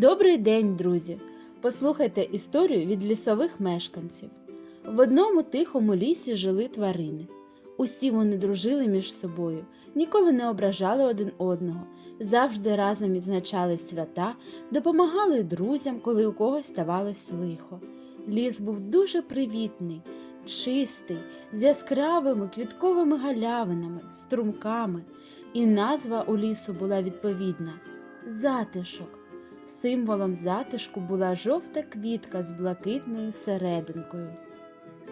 Добрий день, друзі! Послухайте історію від лісових мешканців. В одному тихому лісі жили тварини. Усі вони дружили між собою, ніколи не ображали один одного, завжди разом відзначали свята, допомагали друзям, коли у когось ставалось лихо. Ліс був дуже привітний, чистий, з яскравими квітковими галявинами, струмками, і назва у лісу була відповідна затишок. Символом затишку була жовта квітка з блакитною серединкою.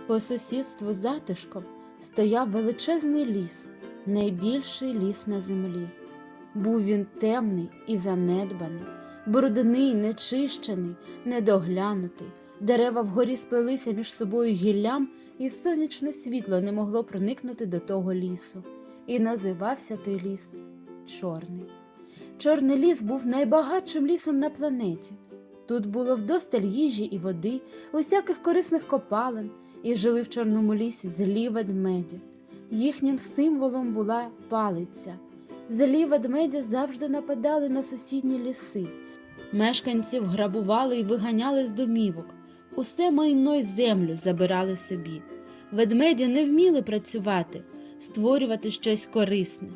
По сусідству затишком стояв величезний ліс, найбільший ліс на землі. Був він темний і занедбаний, брудний, нечищений, недоглянутий. Дерева вгорі сплелися між собою гіллям, і сонячне світло не могло проникнути до того лісу. І називався той ліс Чорний. Чорний ліс був найбагатшим лісом на планеті. Тут було вдосталь їжі і води, усяких корисних копалин, і жили в чорному лісі злі ведмеді. Їхнім символом була палиця. Злі ведмеді завжди нападали на сусідні ліси. Мешканців грабували і виганяли з домівок. Усе майно й землю забирали собі. Ведмеді не вміли працювати, створювати щось корисне.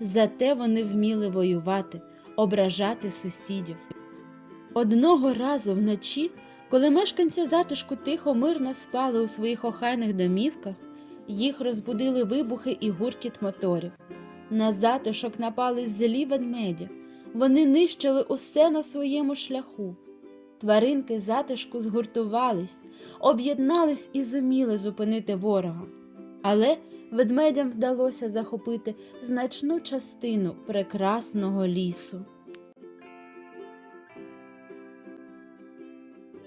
Зате вони вміли воювати, ображати сусідів. Одного разу вночі, коли мешканці затишку тихо мирно спали у своїх охайних домівках, їх розбудили вибухи і гуркіт моторів. На затишок напали злі ведмеді. Вони нищили усе на своєму шляху. Тваринки затишку згуртувались, об'єднались і зуміли зупинити ворога. Але ведмедям вдалося захопити значну частину прекрасного лісу.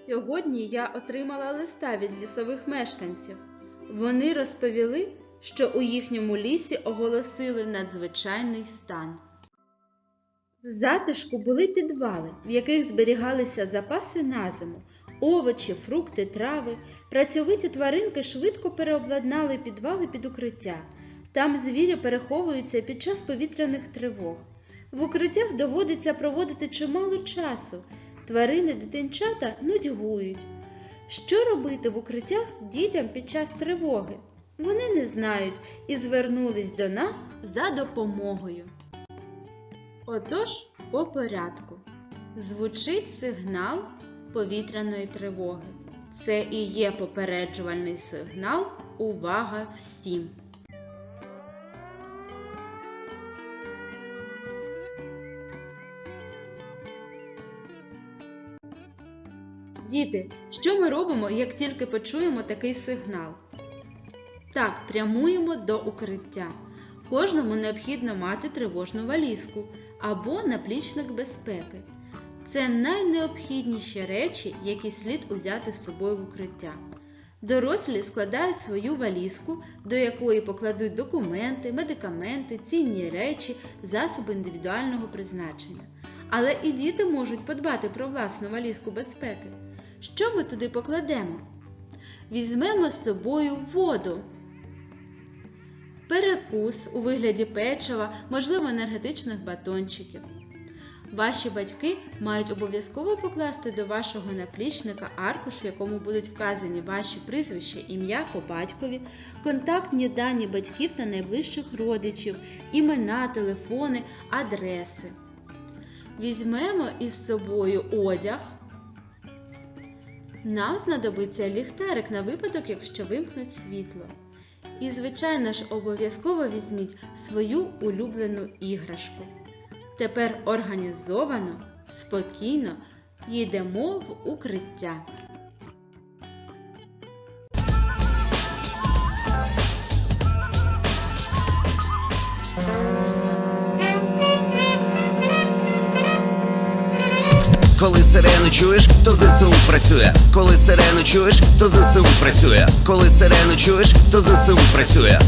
Сьогодні я отримала листа від лісових мешканців. Вони розповіли, що у їхньому лісі оголосили надзвичайний стан. В затишку були підвали, в яких зберігалися запаси на зиму, овочі, фрукти, трави. Працьовиті тваринки швидко переобладнали підвали під укриття. Там звірі переховуються під час повітряних тривог. В укриттях доводиться проводити чимало часу. Тварини дитинчата нудьгують. Що робити в укриттях дітям під час тривоги? Вони не знають і звернулись до нас за допомогою. Отож, по порядку. Звучить сигнал повітряної тривоги. Це і є попереджувальний сигнал Увага всім! Діти, що ми робимо, як тільки почуємо такий сигнал? Так, прямуємо до укриття. Кожному необхідно мати тривожну валізку або наплічник безпеки. Це найнеобхідніші речі, які слід узяти з собою в укриття. Дорослі складають свою валізку, до якої покладуть документи, медикаменти, цінні речі, засоби індивідуального призначення. Але і діти можуть подбати про власну валізку безпеки. Що ми туди покладемо? Візьмемо з собою воду, перекус у вигляді печива, можливо, енергетичних батончиків. Ваші батьки мають обов'язково покласти до вашого наплічника аркуш, в якому будуть вказані ваші прізвища, ім'я по батькові, контактні дані батьків та найближчих родичів, імена, телефони, адреси. Візьмемо із собою одяг. Нам знадобиться ліхтарик на випадок, якщо вимкнуть світло. І, звичайно ж, обов'язково візьміть свою улюблену іграшку. Тепер організовано, спокійно їдемо в укриття. Коли сирену чуєш, то ЗСУ працює. Коли сирену чуєш, то ЗСУ працює. Коли сирену чуєш, то ЗСУ працює.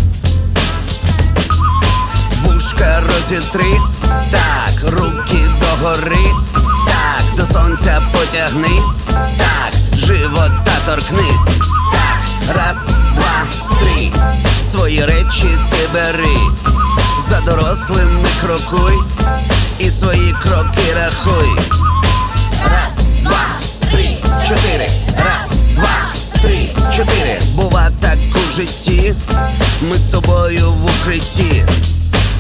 Вушка розітри, так, руки догори, так, до сонця потягнись, так, живота торкнись, так, раз, два, три, свої речі ти бери, за дорослими крокуй і свої кроки рахуй. Раз, два, три, чотири. Раз, два, три, чотири. Бува так у житті. Ми з тобою в укритті.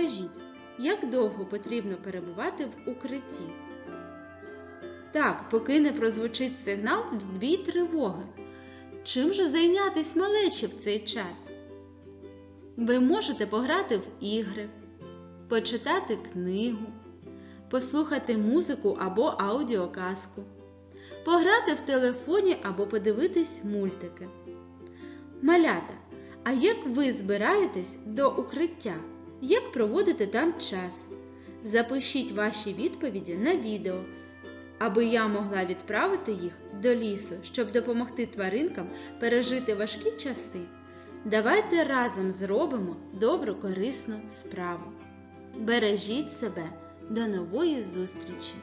Скажіть, як довго потрібно перебувати в укритті? Так, поки не прозвучить сигнал відбій тривоги. Чим же зайнятись малечі в цей час? Ви можете пограти в ігри, почитати книгу, послухати музику або аудіоказку, пограти в телефоні або подивитись мультики. Малята, а як ви збираєтесь до укриття? Як проводите там час? Запишіть ваші відповіді на відео, аби я могла відправити їх до лісу, щоб допомогти тваринкам пережити важкі часи. Давайте разом зробимо добру корисну справу. Бережіть себе. До нової зустрічі!